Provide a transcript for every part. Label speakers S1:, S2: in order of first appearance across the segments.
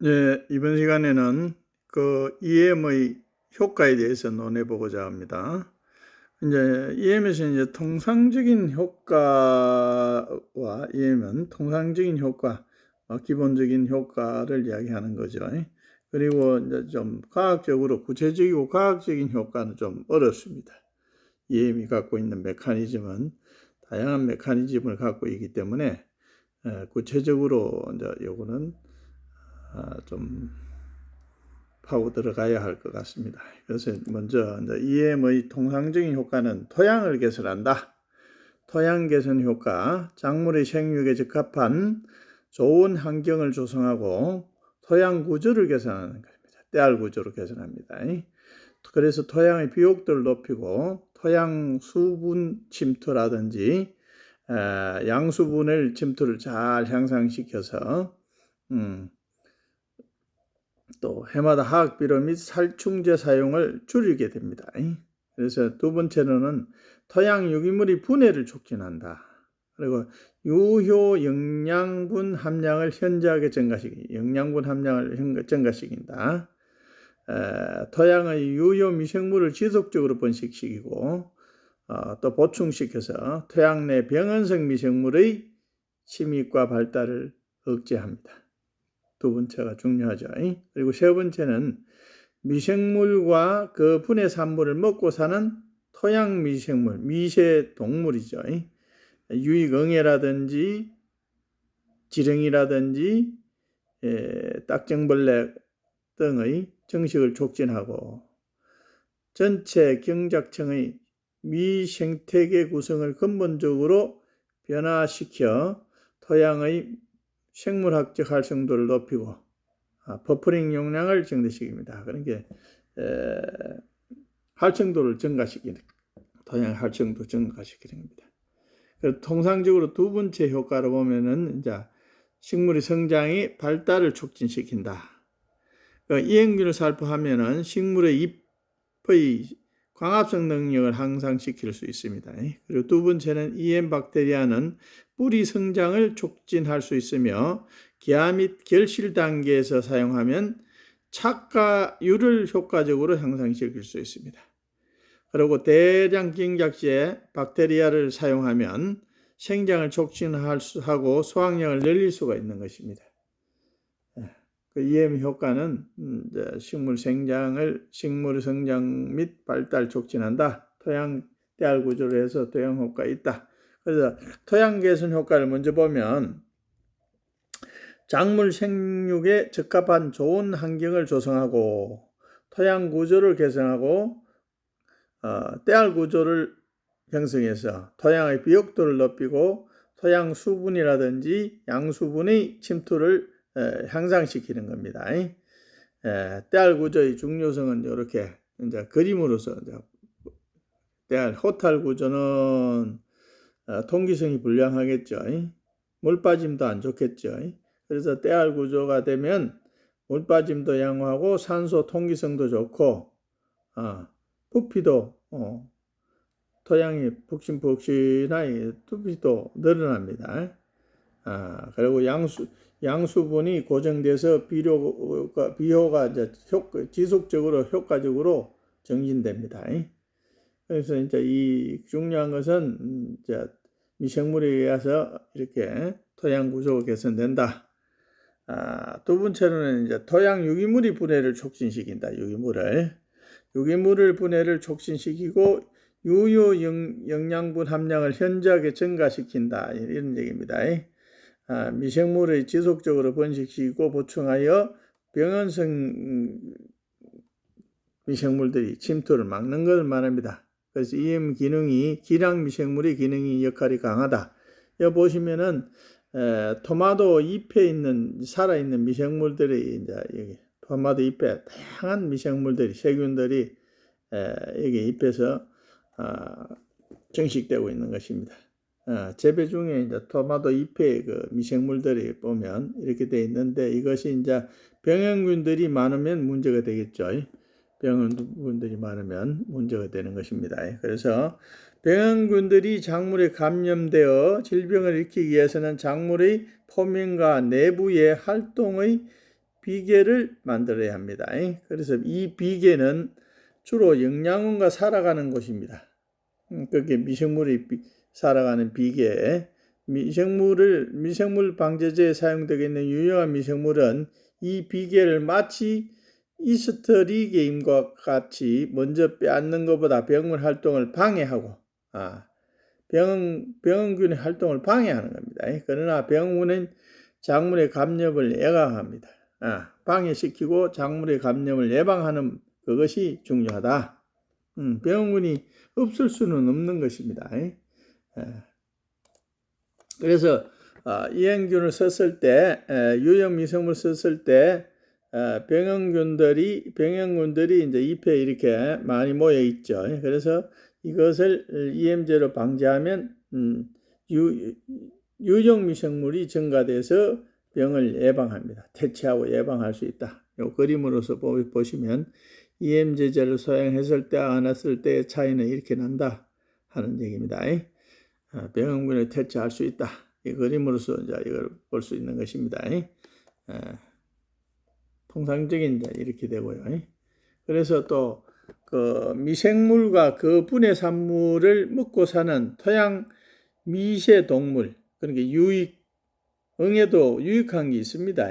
S1: 네, 이번 시간에는 그 EM의 효과에 대해서 논해 보고자 합니다. 이제 EM에서 이제 통상적인 효과와 EM은 통상적인 효과, 어, 기본적인 효과를 이야기하는 거죠. 그리고 이제 좀 과학적으로 구체적이고 과학적인 효과는 좀 어렵습니다. EM이 갖고 있는 메커니즘은 다양한 메커니즘을 갖고 있기 때문에 에, 구체적으로 이제 요거는 아, 좀 파고 들어가야 할 것 같습니다. 그래서 먼저 EM의 통상적인 효과는 토양을 개선한다. 토양 개선 효과, 작물의 생육에 적합한 좋은 환경을 조성하고 토양 구조를 개선하는 겁니다. 때알 구조를 개선합니다. 그래서 토양의 비옥도를 높이고 토양 수분 침투라든지 양수분을 침투를 잘 향상시켜서 음, 또 해마다 화학비료 및 살충제 사용을 줄이게 됩니다. 그래서 두 번째로는 토양 유기물의 분해를 촉진한다. 그리고 유효 영양분 함량을 현저하게 증가시키 영양분 함량을 증가시킨다. 에, 토양의 유효 미생물을 지속적으로 번식시키고 어, 또 보충시켜서 토양 내 병원성 미생물의 침입과 발달을 억제합니다. 두 번째가 중요하죠. 그리고 세 번째는 미생물과 그 분해 산물을 먹고 사는 토양 미생물, 미세 동물이죠. 유익응애라든지 지렁이라든지 예, 딱정벌레 등의 정식을 촉진하고 전체 경작청의 미생태계 구성을 근본적으로 변화시켜 토양의 생물학적 활성도를 높이고 아, 버퍼링 용량을 증대시킵니다. 그러니까 에, 활성도를 증가시키는 토양 활성도 증가시키는 겁니다. 통상적으로 두 번째 효과로 보면은 이제 식물의 성장이 발달을 촉진시킨다. 그 이행균을 살포하면은 식물의 잎의 광합성 능력을 향상시킬 수 있습니다. 그리고 두 번째는 EM 박테리아는 뿌리 성장을 촉진할 수 있으며 기아 및 결실 단계에서 사용하면 착가율을 효과적으로 향상시킬 수 있습니다. 그리고 대량 경작시에 박테리아를 사용하면 생장을 촉진하고 수확량을 늘릴 수가 있는 것입니다. 그 EM 효과는 음, 식물 생장을 식물 성장 및 발달 촉진한다. 토양 대알 구조를 해서 토양 효과 있다. 그래서 토양 개선 효과를 먼저 보면 작물 생육에 적합한 좋은 환경을 조성하고 토양 구조를 개선하고 어, 때알 구조를 형성해서 토양의 비옥도를 높이고 토양 수분이라든지 양수분의 침투를 향상시키는 겁니다. 때알 구조의 중요성은 이렇게 이제 그림으로서 이제 때알 호탈 구조는 어, 통기성이 불량하겠죠. 물 빠짐도 안 좋겠죠. 그래서 때알 구조가 되면 물 빠짐도 양호하고 산소 통기성도 좋고 어, 부피도 어, 토양이 푹신푹신하게 부피도 늘어납니다. 아, 그리고 양수 양수분이 고정돼서 비료가 비효가 이제 효, 지속적으로 효과적으로 정진됩니다. 그래서 이제 이 중요한 것은 이제 미생물에 의해서 이렇게 토양 구조가 개선된다. 아, 두 번째로는 이제 토양 유기물이 분해를 촉진시킨다. 유기물을 유기물을 분해를 촉진시키고 유효 영, 양분 함량을 현저하게 증가시킨다. 이런 얘기입니다. 아, 미생물을 지속적으로 번식시키고 보충하여 병원성 미생물들이 침투를 막는 것을 말합니다. 그래서 EM 기능이 기량 미생물의 기능이 역할이 강하다. 여기 보시면은 에, 토마토 잎에 있는 살아 있는 미생물들이 이제 여기 토마토 잎에 다양한 미생물들이 세균들이 에, 여기 잎에서 아, 정식되고 있는 것입니다. 어, 재배 중에 이제 토마토 잎에 그 미생물들이 보면 이렇게 돼 있는데 이것이 이제 병행균들이 많으면 문제가 되겠죠. 병행균들이 많으면 문제가 되는 것입니다. 그래서 병행균들이 작물에 감염되어 질병을 일으키기 위해서는 작물의 표면과 내부의 활동의 비계를 만들어야 합니다. 그래서 이 비계는 주로 영양원과 살아가는 곳입니다. 음, 그게 미생물이 비- 살아가는 비계. 미생물을 미생물 방제제에 사용되겠는 유용한 미생물은 이 비계를 마치 이스터리 게임과 같이 먼저 빼앗는 것보다 병원 활동을 방해하고 아 병, 병원균의 활동을 방해하는 겁니다. 그러나 병원은 작물의 감염을 예방합니다. 아, 방해시키고 작물의 감염을 예방하는 그것이 중요하다. 음, 병원이 없을 수는 없는 것입니다. 예. 그래서 아, 이행균을 썼을 때 에, 유형 미생물 썼을 때 에, 병원균들이 병원균들이 이제 잎에 이렇게 많이 모여 있죠. 그래서 이것을 EM제로 방지하면 음, 유, 유형 미생물이 증가돼서 병을 예방합니다. 퇴치하고 예방할 수 있다. 이 그림으로서 보- 보시면 EM제제를 사용했을 때안 했을 때의 차이는 이렇게 난다 하는 얘기입니다. 아, 병원균을 퇴치할 수 있다. 이 그림으로서 이제 이걸 볼 수 있는 것입니다. 아, 통상적인 이제 이렇게 되고요. 그래서 또 그 미생물과 그 분해 산물을 먹고 사는 토양 미세 동물 그러니까 유익 응에도 유익한 게 있습니다.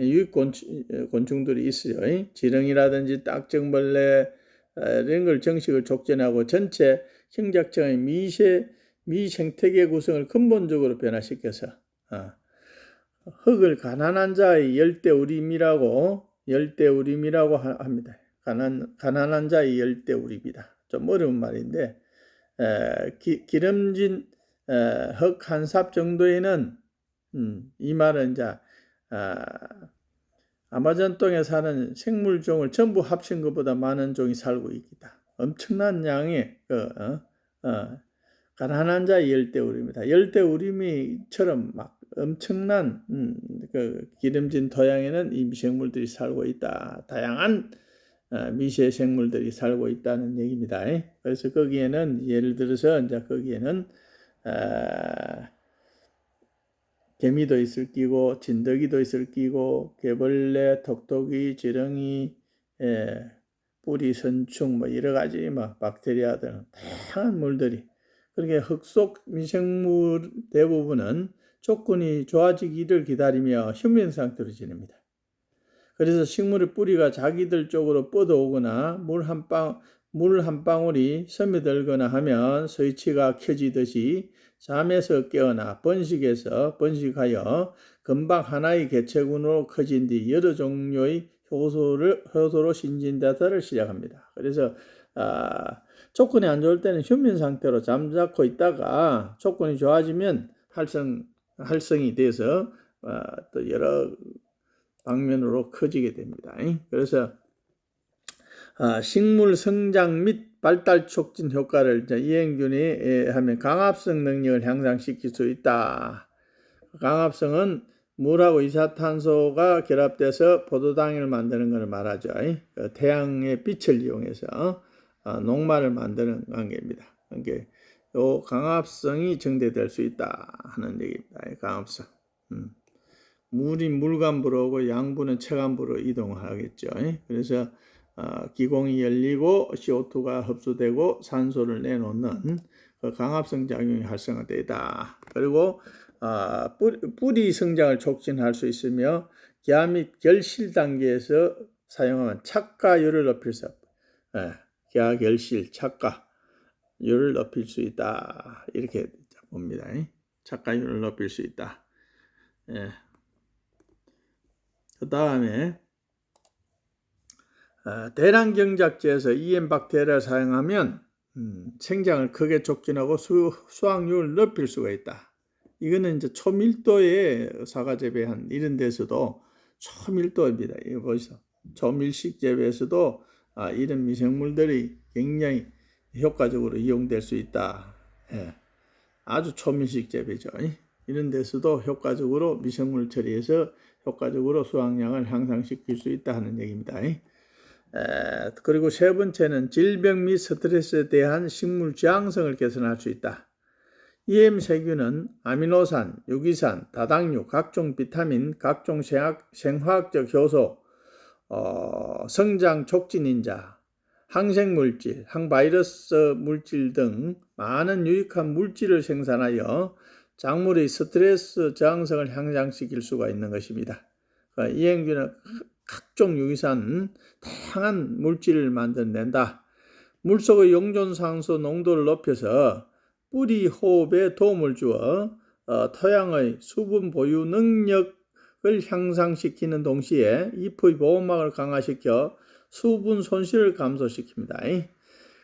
S1: 유익 곤충, 곤충들이 있어요. 지렁이라든지 딱정벌레 어, 이런 걸 정식을 촉진하고 전체 형작성의 미세 미생태계 구성을 근본적으로 변화시켜서 어, 흙을 가난한 자의 열대우림이라고 열대우림이라고 하- 합니다. 가난 가난한 자의 열대우림이다. 좀 어려운 말인데 에, 기, 기름진 흙 한 삽 정도에는 음, 이 말은 이제 아, 아마존 땅에 사는 생물종을 전부 합친 것보다 많은 종이 살고 있다. 엄청난 양의 그 어, 어, 가난한 자의 열대우림이다. 열대우림이처럼 막 엄청난 음, 그 기름진 토양에는 이 미생물들이 살고 있다. 다양한 어, 미세 생물들이 살고 있다는 얘기입니다. 그래서 거기에는 예를 들어서 이제 거기에는 아, 개미도 있을 끼고 진드기도 있을 끼고 개벌레, 톡톡이, 지렁이, 예, 뿌리, 선충 뭐 여러 가지 막 박테리아 등 다양한 물들이 그렇게 흙속 미생물 대부분은 조건이 좋아지기를 기다리며 휴면 상태로 지냅니다. 그래서 식물의 뿌리가 자기들 쪽으로 뻗어오거나 물 한 방, 물 한 방울이 스며들거나 하면 스위치가 켜지듯이 잠에서 깨어나 번식해서 번식하여 금방 하나의 개체군으로 커진 뒤 여러 종류의 효소를 효소로 신진대사를 시작합니다. 그래서 아, 조건이 안 좋을 때는 휴면 상태로 잠자코 있다가 조건이 좋아지면 활성 활성이 돼서 아, 또 여러 방면으로 커지게 됩니다. 그래서 아, 식물 성장 및 발달 촉진 효과를 이행균이 예, 하면 강합성 능력을 향상시킬 수 있다. 강합성은 물하고 이산탄소가 결합돼서 포도당을 만드는 것을 말하죠. 그 태양의 빛을 이용해서 어, 녹말을 만드는 관계입니다. 그러니까 요 강합성이 증대될 수 있다 하는 얘기입니다. 강합성. 음. 물이 물간부로 오고 양분은 체간부로 이동하겠죠. 그래서 어, 기공이 열리고 CO2가 흡수되고 산소를 내놓는 그 강합성 작용이 활성화되다. 그리고 아, 뿌리, 성장을 촉진할 수 있으며 기화 및 결실 단계에서 사용하면 착가율을 높일 수 예, 기화 결실 착가 율을 높일 수 있다. 이렇게 봅니다. 착가율을 높일 수 있다. 예. 그 다음에 어, 대량 경작제에서 EM 박테리아를 사용하면 음, 생장을 크게 촉진하고 수, 수확률을 높일 수가 있다. 이거는 이제 초밀도의 사과 재배한 이런 데서도 초밀도입니다. 이거 보시죠. 초밀식 재배에서도 아, 이런 미생물들이 굉장히 효과적으로 이용될 수 있다. 예. 아주 초밀식 재배죠. 이런 데서도 효과적으로 미생물 처리해서 효과적으로 수확량을 향상시킬 수 있다 하는 얘기입니다. 에, 그리고 세 번째는 질병 및 스트레스에 대한 식물 저항성을 개선할 수 있다. EM 세균은 아미노산, 유기산, 다당류, 각종 비타민, 각종 생학, 생화학적 효소, 어, 성장 촉진인자, 항생물질, 항바이러스 물질 등 많은 유익한 물질을 생산하여 작물의 스트레스 저항성을 향상시킬 수가 있는 것입니다. 그러니까 이행균은 각종 유기산 다양한 물질을 만들어낸다. 물속의 용존산소 농도를 높여서 뿌리 호흡에 도움을 주어 어, 토양의 수분 보유 능력을 향상시키는 동시에 잎의 보호막을 강화시켜 수분 손실을 감소시킵니다.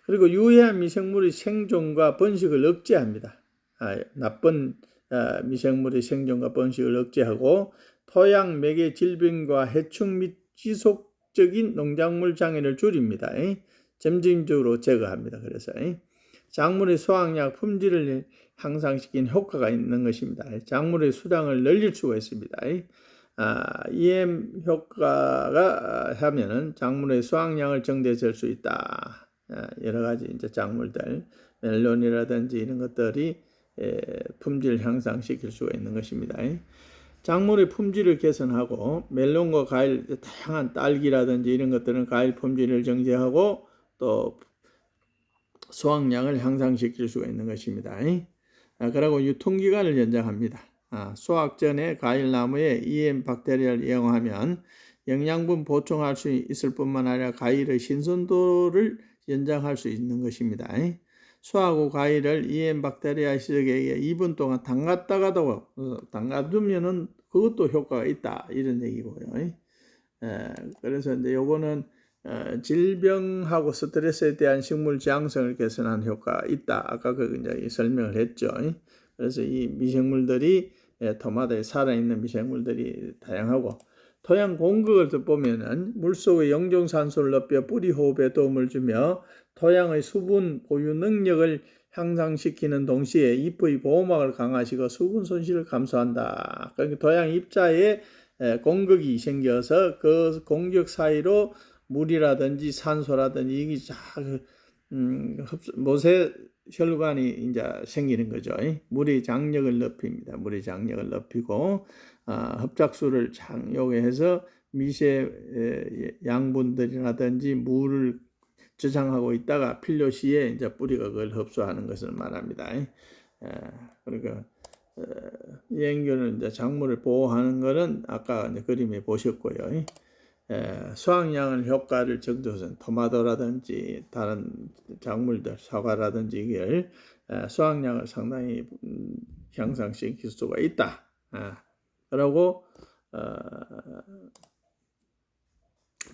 S1: 그리고 유해한 미생물의 생존과 번식을 억제합니다. 아, 나쁜 아, 미생물의 생존과 번식을 억제하고 토양 매개 질병과 해충 및 지속적인 농작물 장애를 줄입니다. 점진적으로 제거합니다. 그래서 작물의 수확량 품질을 향상시키는 효과가 있는 것입니다. 작물의 수량을 늘릴 수가 있습니다. 아, EM 효과가 하면은 작물의 수확량을 정대될 수 있다. 아, 여러 가지 이제 작물들 멜론이라든지 이런 것들이 에, 품질 향상시킬 수가 있는 것입니다. 작물의 품질을 개선하고 멜론과 과일 다양한 딸기라든지 이런 것들은 과일 품질을 정제하고 또 수확량을 향상시킬 수가 있는 것입니다. 아, 그리고 유통기간을 연장합니다. 아, 수확 전에 과일나무에 EM 박테리아를 이용하면 영양분 보충할 수 있을 뿐만 아니라 과일의 신선도를 연장할 수 있는 것입니다. 수확 후 과일을 EM 박테리아 시적에 2분 동안 담갔다가도 어, 담가두면은 그것도 효과가 있다 이런 얘기고요. 에, 그래서 이제 요거는 어, 질병하고 스트레스에 대한 식물 지향성을 개선하는 효과가 있다. 아까 그 이제 설명을 했죠. 그래서 이 미생물들이 예, 토마토에 살아있는 미생물들이 다양하고 토양 공급을 또 보면은 물속의 영종 산소를 높여 뿌리 호흡에 도움을 주며 토양의 수분 보유 능력을 향상시키는 동시에 잎의 보호막을 강화시켜 수분 손실을 감소한다. 그러니까 토양 입자에 예, 공격이 생겨서 그 공격 사이로 물이라든지 산소라든지 이게 자 음, 모세 혈관이 이제 생기는 거죠. 물의 장력을 높입니다. 물의 장력을 높이고 어, 흡착수를 장요해서 미세 양분들이라든지 물을 저장하고 있다가 필요 시에 이제 뿌리가 그걸 흡수하는 것을 말합니다. 에, 그러니까 어, 이행교는 이제 작물을 보호하는 것은 아까 그림에 보셨고요. 에, 수확량을 효과를 정도선 토마토라든지 다른 작물들 사과라든지 이걸 에, 수확량을 상당히 음, 향상시킬 수가 있다. 아, 그리고 어,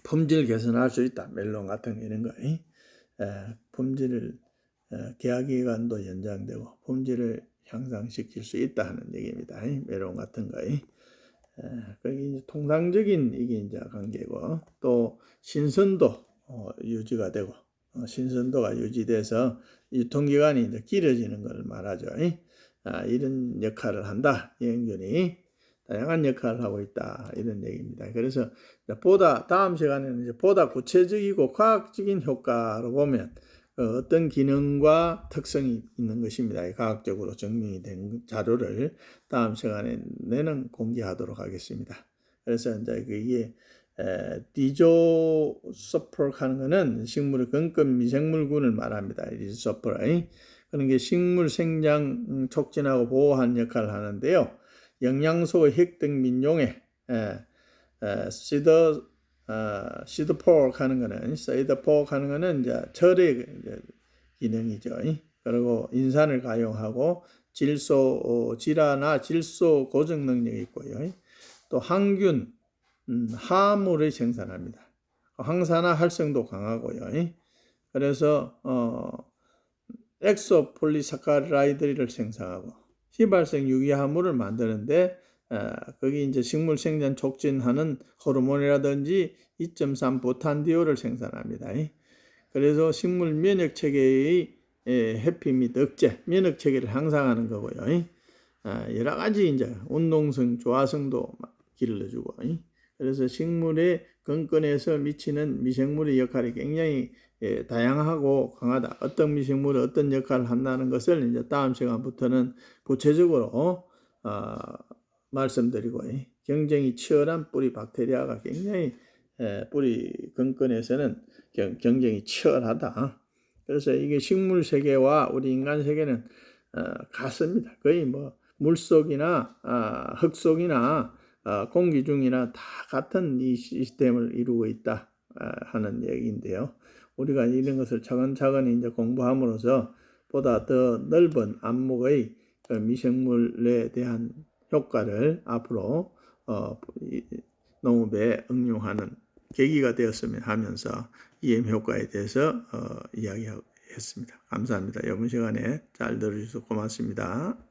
S1: 품질 개선할 수 있다. 멜론 같은 이런 거, 에, 품질을 에, 계약 기간도 연장되고 품질을 향상시킬 수 있다 하는 얘기입니다. 멜론 같은 거. 그게 통상적인 이게 이제 관계고 또 신선도 어, 유지가 되고 어, 신선도가 유지돼서 유통기간이 이제 길어지는 걸 말하죠. 아, 이런 역할을 한다. 이행균이 다양한 역할을 하고 있다. 이런 얘기입니다. 그래서 보다 다음 시간에는 이제 보다 구체적이고 과학적인 효과로 보면 그 어떤 기능과 특성이 있는 것입니다. 과학적으로 증명이 된 자료를 다음 시간에는 공개하도록 하겠습니다. 그래서 이제 이게 디조서퍼 하는 것은 식물의 근권 미생물군을 말합니다. 디조서퍼. 그런 게 식물 생장 촉진하고 보호하는 역할을 하는데요. 영양소의 핵등 민용에 시더 어, 시드포크 하는 거는 사이드포크 하는 거는 이제 절의 이제 기능이죠. 그리고 인산을 가용하고 질소 어, 질화나 질소 고정 능력이 있고요. 또 항균 음, 화물을 생산합니다. 항산화 활성도 강하고요. 그래서 어, 엑소폴리사카라이드를 생산하고 휘발성 유기화물을 만드는데 아, 거기 이제 식물 생장 촉진하는 호르몬이라든지 2.3 보탄디오를 생산합니다. 그래서 식물 면역 체계의 해피 및 억제, 면역 체계를 향상하는 거고요. 아, 여러 가지 이제 운동성, 조화성도 길러주고, 그래서 식물의 건건에서 미치는 미생물의 역할이 굉장히 다양하고 강하다. 어떤 미생물이 어떤 역할을 한다는 것을 이제 다음 시간부터는 구체적으로 어, 말씀드리고 경쟁이 치열한 뿌리 박테리아가 굉장히 에, 뿌리 근권에서는 경, 경쟁이 치열하다. 그래서 이게 식물 세계와 우리 인간 세계는 어, 같습니다. 거의 뭐 물속이나 아, 흙속이나 아, 공기 중이나 다 같은 이 시스템을 이루고 있다 아, 하는 얘기인데요. 우리가 이런 것을 차근차근히 이제 공부함으로써 보다 더 넓은 안목의 그 미생물에 대한 효과를 앞으로 어, 이 농업에 응용하는 계기가 되었으면 하면서 EM 효과에 대해서 어, 이야기했습니다. 감사합니다. 이번 시간에 잘 들어주셔서 고맙습니다.